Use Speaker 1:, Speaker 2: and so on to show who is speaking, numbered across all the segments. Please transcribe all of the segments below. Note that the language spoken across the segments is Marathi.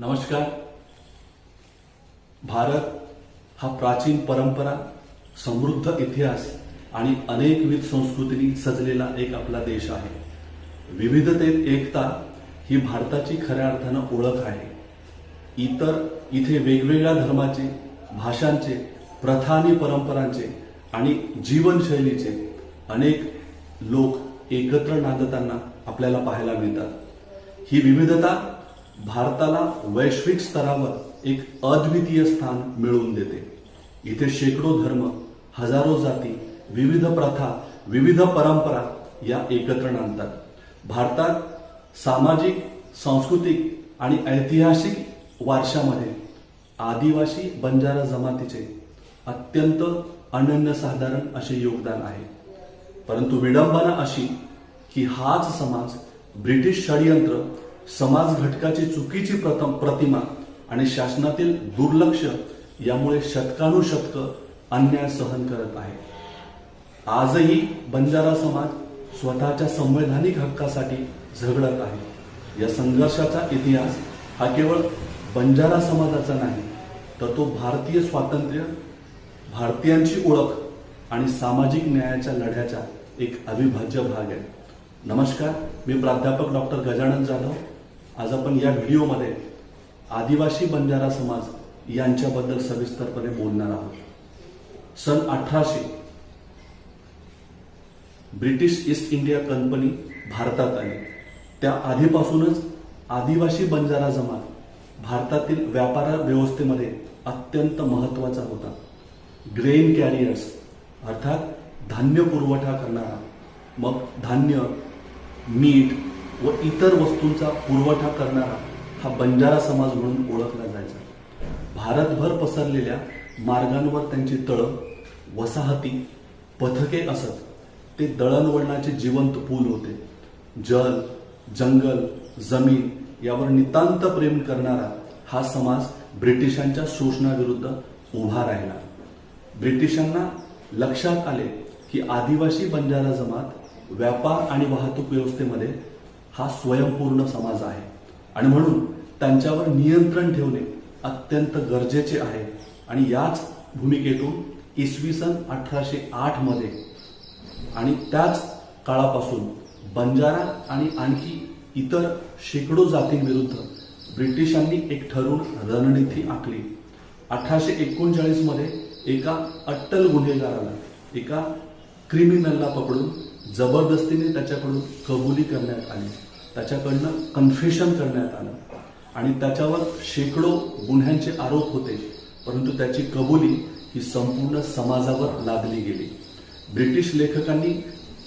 Speaker 1: नमस्कार. भारत हा प्राचीन परंपरा समृद्ध इतिहास आणि अनेकविध संस्कृतींनी सजलेला एक आपला देश आहे. विविधतेत एकता ही भारताची खऱ्या अर्थानं ओळख आहे. इतर इथे वेगवेगळ्या धर्माचे भाषांचे प्रथा आणि परंपरांचे आणि जीवनशैलीचे अनेक लोक एकत्र नांदताना आपल्याला पाहायला मिळतात. ही विविधता भारताला वैश्विक स्तरावर एक अद्वितीय स्थान मिळवून देते. इथे शेकडो धर्म हजारो जाती विविध प्रथा विविध परंपरा या एकत्र आणतात भारतात सामाजिक सांस्कृतिक आणि ऐतिहासिक वारशामध्ये आदिवासी बंजारा जमातीचे अत्यंत अनन्यसाधारण असे योगदान आहे. परंतु विडंबना अशी की हाच समाज ब्रिटिश षडयंत्र समाज घटकाची चुकीची प्रथम प्रतिमा आणि शासनातील दुर्लक्ष यामुळे शतकानुशतक अन्याय सहन करत आहे. आजही बंजारा समाज स्वतःच्या संवैधानिक हक्कासाठी झगडत आहे. या संघर्षाचा इतिहास हा केवळ बंजारा समाजाचा नाही तर तो भारतीय स्वातंत्र्य भारतीयांची ओळख आणि सामाजिक न्यायाच्या लढ्याचा एक अविभाज्य भाग आहे. नमस्कार मी प्राध्यापक डॉक्टर गजानन जाधव. आज आपण या व्हिडिओमध्ये आदिवासी बंजारा समाज यांच्याबद्दल सविस्तरपणे बोलणार आहोत. सन अठराशे ब्रिटिश ईस्ट इंडिया कंपनी भारतात आली. त्या आधीपासूनच आदिवासी बंजारा जमात भारतातील व्यापार व्यवस्थेमध्ये अत्यंत महत्त्वाचा होता. ग्रेन कॅरियर्स अर्थात धान्य पुरवठा करणारा मग धान्य मीठ व इतर वस्तूंचा पुरवठा करणारा हा बंजारा समाज म्हणून ओळखला जायचा. भारतभर पसरलेल्या मार्गांवर त्यांची तळं वसाहती पथके असत ते दळणवळणाचे जिवंत पूल होते. जल जंगल जमीन यावर नितांत प्रेम करणारा हा समाज ब्रिटिशांच्या शोषणाविरुद्ध उभा राहिला. ब्रिटिशांना लक्षात आले की आदिवासी बंजारा जमात व्यापार आणि वाहतूक व्यवस्थेमध्ये हा स्वयंपूर्ण समाज आहे. आणि म्हणून त्यांच्यावर नियंत्रण ठेवणे अत्यंत गरजेचे आहे. आणि याच भूमिकेतून इसवी सन अठराशे आठमध्ये आणि त्याच काळापासून बंजारा आणि आणखी इतर शेकडो जातींविरुद्ध ब्रिटिशांनी एक ठरून रणनीती आखली. अठराशे एकोणचाळीसमध्ये एका अट्टल गुन्हेगाराला एका क्रिमिनलला पकडून जबरदस्तीने त्याच्याकडून कबुली करण्यात आली. त्याच्याकडनं कन्फेशन करण्यात आलं. आणि त्याच्यावर शेकडो गुन्ह्यांचे आरोप होते. परंतु त्याची कबुली ही संपूर्ण समाजावर लादली गेली. ब्रिटिश लेखकांनी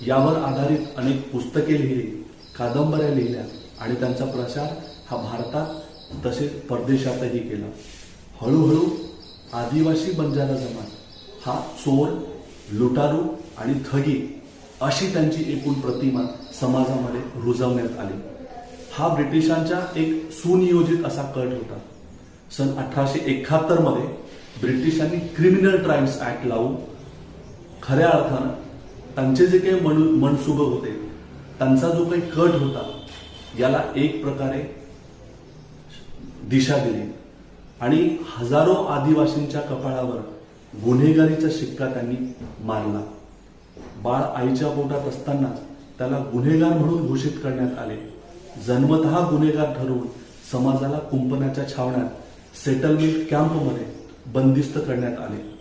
Speaker 1: यावर आधारित अनेक पुस्तके लिहिली कादंबऱ्या लिहिल्या आणि त्यांचा प्रचार हा भारतात तसेच परदेशातही केला. हळूहळू आदिवासी बंजारा जमात हा चोर लुटारू आणि ठगी अशी त्यांची एकूण प्रतिमा समाजामध्ये रुजवण्यात आली. हा ब्रिटिशांच्या एक सुनियोजित असा कट होता. सन अठराशे एकाहत्तरमध्ये ब्रिटिशांनी क्रिमिनल क्राईम्स ऍक्ट लावून खऱ्या अर्थानं त्यांचे जे काही मन मनसुब होते त्यांचा जो काही कट होता याला एक प्रकारे दिशा दिली. आणि हजारो आदिवासींच्या कपाळावर गुन्हेगारीचा शिक्का त्यांनी मारला. बाळ आईच्या पोटात असतानाच त्याला गुन्हेगार म्हणून घोषित करण्यात आले. जन्मतः गुन्हेगार ठरवून समाजाला कुंपणाच्या छावण्यात सेटलमेंट कॅम्पमध्ये बंदिस्त करण्यात आले.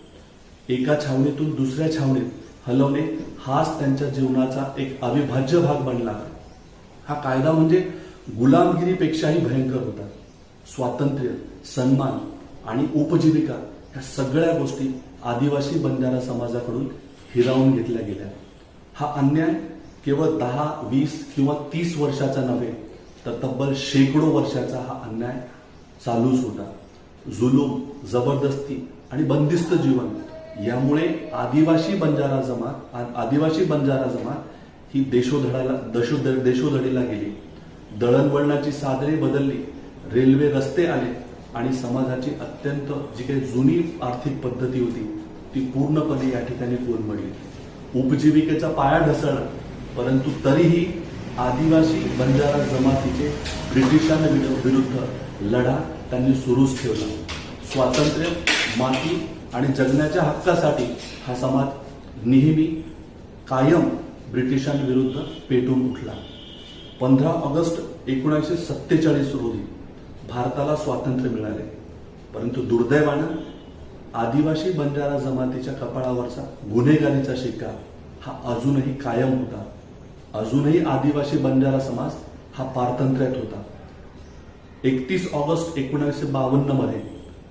Speaker 1: एका छावणीतून दुसऱ्या छावणीत हलवणे हाच त्यांच्या जीवनाचा एक अविभाज्य भाग बनला. हा कायदा म्हणजे गुलामगिरीपेक्षाही भयंकर होता. स्वातंत्र्य सन्मान आणि उपजीविका ह्या सगळ्या गोष्टी आदिवासी बंजारा समाजाकडून हिरावून घेतल्या गेल्या. हा अन्याय केवळ दहा वीस किंवा तीस वर्षाचा नव्हे तर तब्बल शेकडो वर्षाचा हा अन्याय चालूच होता. जुलूम जबरदस्ती आणि बंदिस्त जीवन यामुळे आदिवासी बंजारा जमात आ- आदिवासी बंजारा जमात ही देशोधडाला दशोध देशोधडीला गेली. दळणवळणाची साधने बदलली रेल्वे रस्ते आले आणि समाजाची अत्यंत जी काही जुनी आर्थिक पद्धती होती ती पूर्णपणे या ठिकाणी कोलमडली. उपजीविकेचा पाया ढसळला परंतु तरीही आदिवासी बंजारा जमातीचे ब्रिटिशांविरुद्ध लढा त्यांनी सुरूच ठेवला. स्वातंत्र्य माती आणि जगण्याच्या हक्कासाठी हा समाज नेहमी कायम ब्रिटिशांविरुद्ध पेटून उठला. पंधरा ऑगस्ट एकोणीसशे सत्तेचाळीस रोजी भारताला स्वातंत्र्य मिळाले परंतु दुर्दैवानं आदिवासी बंजारा जमातीच्या कपाळावरचा गुन्हेगारीचा शिक्का हा अजूनही कायम होता. अजूनही आदिवासी बंजारा समाज हा पारतंत्र्यात होता. एकतीस ऑगस्ट एकोणीसशे बावन्नमध्ये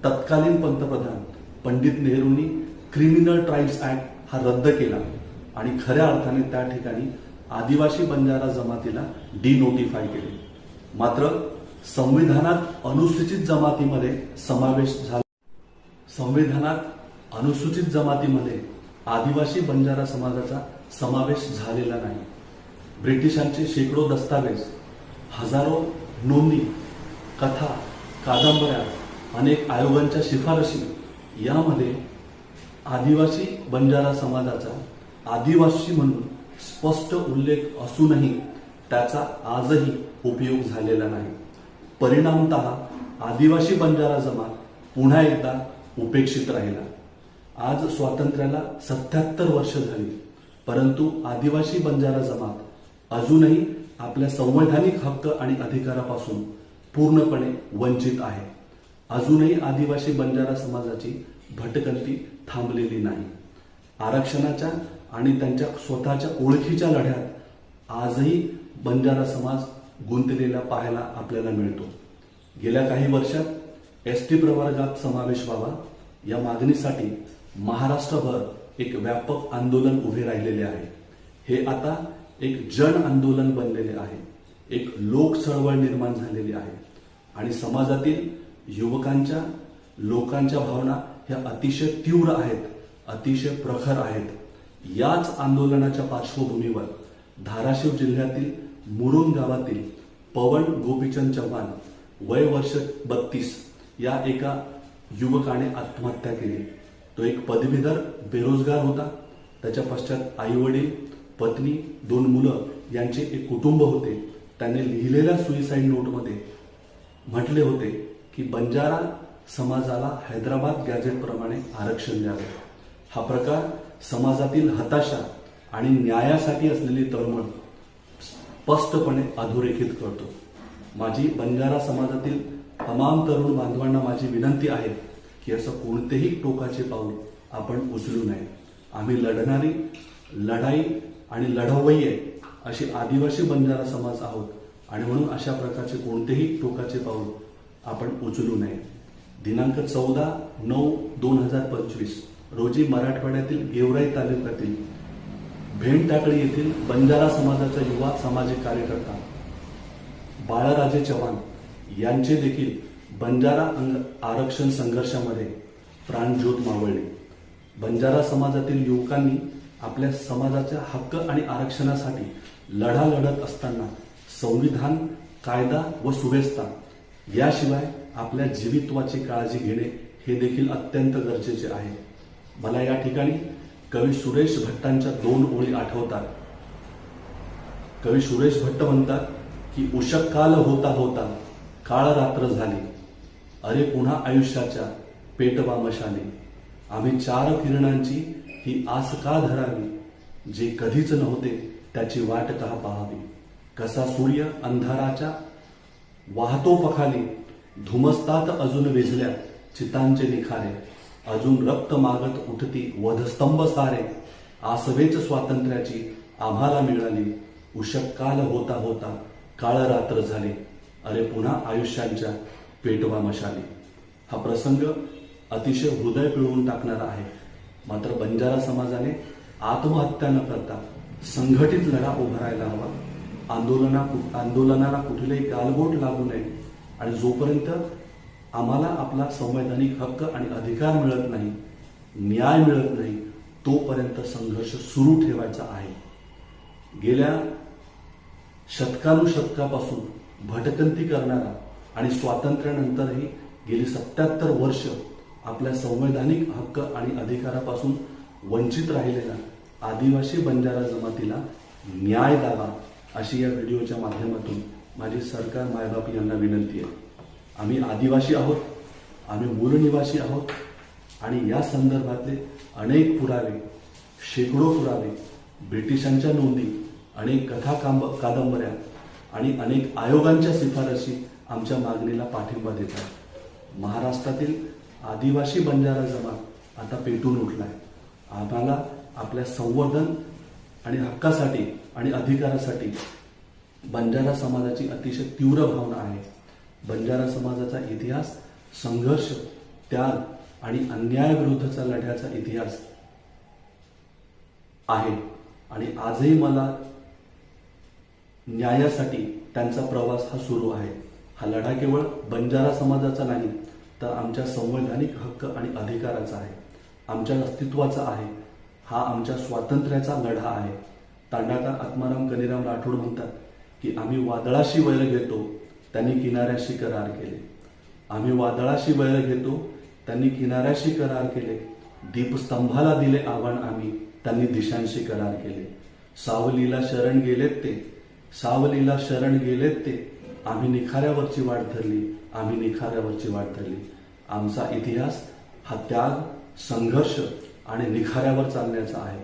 Speaker 1: तत्कालीन पंतप्रधान पंडित नेहरूंनी क्रिमिनल ट्राईब्स ऍक्ट हा रद्द केला आणि खऱ्या अर्थाने त्या ठिकाणी आदिवासी बंजारा जमातीला डिनोटिफाय केले. मात्र संविधानात अनुसूचित जमातीमध्ये समावेश झाला संविधानात अनुसूचित जमातीमध्ये आदिवासी बंजारा समाजाचा समावेश झालेला नाही. ब्रिटिशांचे शेकडो दस्तावेज हजारो नोंदी कथा कादंबऱ्या अनेक आयोगांच्या शिफारशी यामध्ये आदिवासी बंजारा समाजाचा आदिवासी म्हणून स्पष्ट उल्लेख असूनही त्याचा आजही उपयोग झालेला नाही. परिणामत आदिवासी बंजारा जमात पुन्हा एकदा उपेक्षित राहिला. आज स्वातंत्र्याला सत्याहत्तर वर्ष झाली परंतु आदिवासी बंजारा जमात अजूनही आपल्या संवैधानिक हक्क आणि अधिकारापासून पूर्णपणे वंचित आहे. अजूनही आदिवासी बंजारा समाजाची भटकंती थांबलेली नाही. आरक्षणाच्या आणि त्यांच्या स्वतःच्या ओळखीच्या लढ्यात आजही बंजारा समाज गुंतलेला पाहायला आपल्याला मिळतो. गेल्या काही वर्षात एस टी प्रवर्गात समावेश व्हावा. या मागणीसाठी महाराष्ट्रभर एक व्यापक आंदोलन उभे राहिलेले आहे. हे आता एक जन आंदोलन बनलेले आहे. एक लोक चळवळ निर्माण झालेली आहे. आणि समाजातील युवकांच्या लोकांच्या भावना ह्या अतिशय तीव्र आहेत अतिशय प्रखर आहेत. याच आंदोलनाच्या पार्श्वभूमीवर धाराशिव जिल्ह्यातील मुरुम गावातील पवन गोपीचंद चव्हाण वय वर्ष बत्तीस या एका युवकाने आत्महत्या केली. तो एक पदवीधर बेरोजगार होता. त्याच्या पश्चात आई वडील पत्नी दोन मुलं यांचे एक कुटुंब होते. त्याने लिहिलेल्या सुईसाईड नोटमध्ये म्हटले होते की बंजारा समाजाला हैदराबाद गॅझेटप्रमाणे आरक्षण द्यावे. हा प्रकार समाजातील हताशा आणि न्यायासाठी असलेली तळमळ स्पष्टपणे अधोरेखित करतो. माझी बंजारा समाजातील तमाम तरुण बांधवांना माझी विनंती आहे की असं कोणतेही टोकाचे पाऊल आपण उचलू नये. आम्ही लढणारी लढाई आणि लढवय्ये अशी आदिवासी बंजारा समाज आहोत आणि म्हणून अशा प्रकारचे कोणतेही टोकाचे पाऊल आपण उचलू नये. दिनांक चौदा नऊ दोन हजार पंचवीस रोजी मराठवाड्यातील गेवराई तालुक्यातील भेंटाकळी येथील बंजारा समाजाचा युवा सामाजिक कार्यकर्ता बाळाराजे चव्हाण यांचे देखील बंजारा आरक्षण संघर्षामध्ये प्राणज्योत मावळली. बंजारा समाजातील युवकांनी आपल्या समाजाच्या हक्क आणि आरक्षणासाठी लढा लढत असताना संविधान कायदा व सुव्यवस्था याशिवाय आपल्या जीवित्वाची काळजी घेणे हे देखील अत्यंत गरजेचे आहे. मला या ठिकाणी कवी सुरेश भट्टांच्या दोन ओळी आठवतात. कवी सुरेश भट्ट म्हणतात की उषकाल होता होता काळ रात्र झाली. अरे पुन्हा आयुष्याच्या पेटवा मशाली आम्ही चार किरणांची ही आस का धरावी? जे कधीच नव्हते त्याची वाट का पाहावी? कसा सूर्य अंधाराच्या वाहतो पखाली धुमसतात अजून विझल्या चितांचे निखारे. अजून रक्त मागत उठती वधस्तंभ सारे. आसवेच स्वातंत्र्याची आम्हाला मिळाली. उषक्काल होता होता काळ रात्र झाली. अरे पुन्हा आयुष्यांच्या पेटवा मशाली. हा प्रसंग अतिशय हृदय पिळवून टाकणारा आहे. मात्र बंजारा समाजाने आत्महत्या न करता संघटित लढा उभारायला हवा. आंदोलना आंदोलनाला कुठलेही गालबोट लागू नये. आणि जोपर्यंत आम्हाला आपला संवैधानिक हक्क आणि अधिकार मिळत नाही न्याय मिळत नाही तोपर्यंत संघर्ष सुरू ठेवायचा आहे. गेल्या शतकानुशतकापासून भटकंती करणारा आणि स्वातंत्र्यानंतरही गेली सत्याहत्तर वर्ष आपल्या संवैधानिक हक्क आणि अधिकारापासून वंचित राहिलेल्या आदिवासी बंजारा जमातीला न्याय द्यावा अशी या व्हिडिओच्या माध्यमातून माझी सरकार मायबाप यांना विनंती आहे. आम्ही आदिवासी आहोत आम्ही मूलनिवासी आहोत आणि या संदर्भातले अनेक पुरावे शेकडो पुरावे ब्रिटिशांच्या नोंदी अनेक कथा कांब कादंबऱ्या आणि अनेक आयोगांच्या शिफारशी आमच्या मागणीला पाठिंबा देतात. महाराष्ट्रातील आदिवासी बंजारा जमात आता पेटून उठलाय. आम्हाला आपल्या संवर्धन आणि हक्कासाठी आणि अधिकारासाठी बंजारा समाजाची अतिशय तीव्र भावना आहे. बंजारा समाजाचा इतिहास संघर्ष त्याग आणि अन्यायाविरुद्धचा लढ्याचा इतिहास आहे. आणि आजही मला न्यायासाठी त्यांचा प्रवास हा सुरू आहे. हा लढा केवळ बंजारा समाजाचा नाही तर आमच्या संवैधानिक हक्क आणि अधिकाराचा आहे. आमच्या अस्तित्वाचा आहे. हा आमच्या स्वातंत्र्याचा लढा आहे. तांडाकार आत्माराम कनिराम राठोड म्हणतात की आम्ही वादळाशी वैर घेतो त्यांनी किनाऱ्याशी करार केले. आम्ही वादळाशी वैर घेतो त्यांनी किनाऱ्याशी करार केले. दीपस्तंभाला दिले आव्हान आम्ही त्यांनी दिशांशी करार केले. सावलीला शरण गेलेत ते सावलीला शरण गेलेत ते. आम्ही निखाऱ्यावरची वाट धरली. आम्ही निखाऱ्यावरची वाट धरली. आमचा इतिहास हा त्याग संघर्ष आणि निखाऱ्यावर चालण्याचा आहे.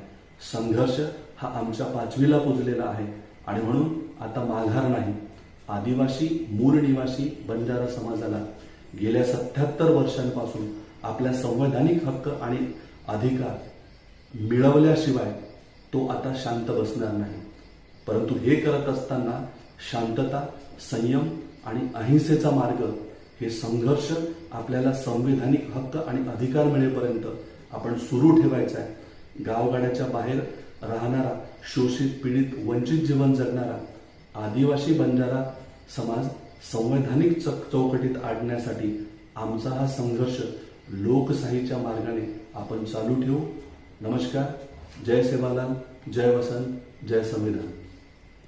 Speaker 1: संघर्ष हा आमच्या पाचवीला पुजलेला आहे. आणि म्हणून आता माघार नाही. आदिवासी मूळ निवासी बंजारा समाजाला गेल्या सत्याहत्तर वर्षांपासून आपल्या संवैधानिक हक्क आणि अधिकार मिळवल्याशिवाय तो आता शांत बसणार नाही. परंतु हे करत असताना शांतता संयम आणि अहिंसेचा मार्ग हे संघर्ष आपल्याला संवैधानिक हक्क आणि अधिकार मिळेपर्यंत आपण सुरू ठेवायचा आहे. गावगाड्याच्या बाहेर राहणारा शोषित पीडित वंचित जीवन जगणारा आदिवासी बंजारा समाज संवैधानिक चौकटीत आणण्यासाठी आमचा हा संघर्ष लोकशाहीच्या मार्गाने आपण चालू ठेवू. नमस्कार. जय सेवालाल. जय वसंत. जय संविधान.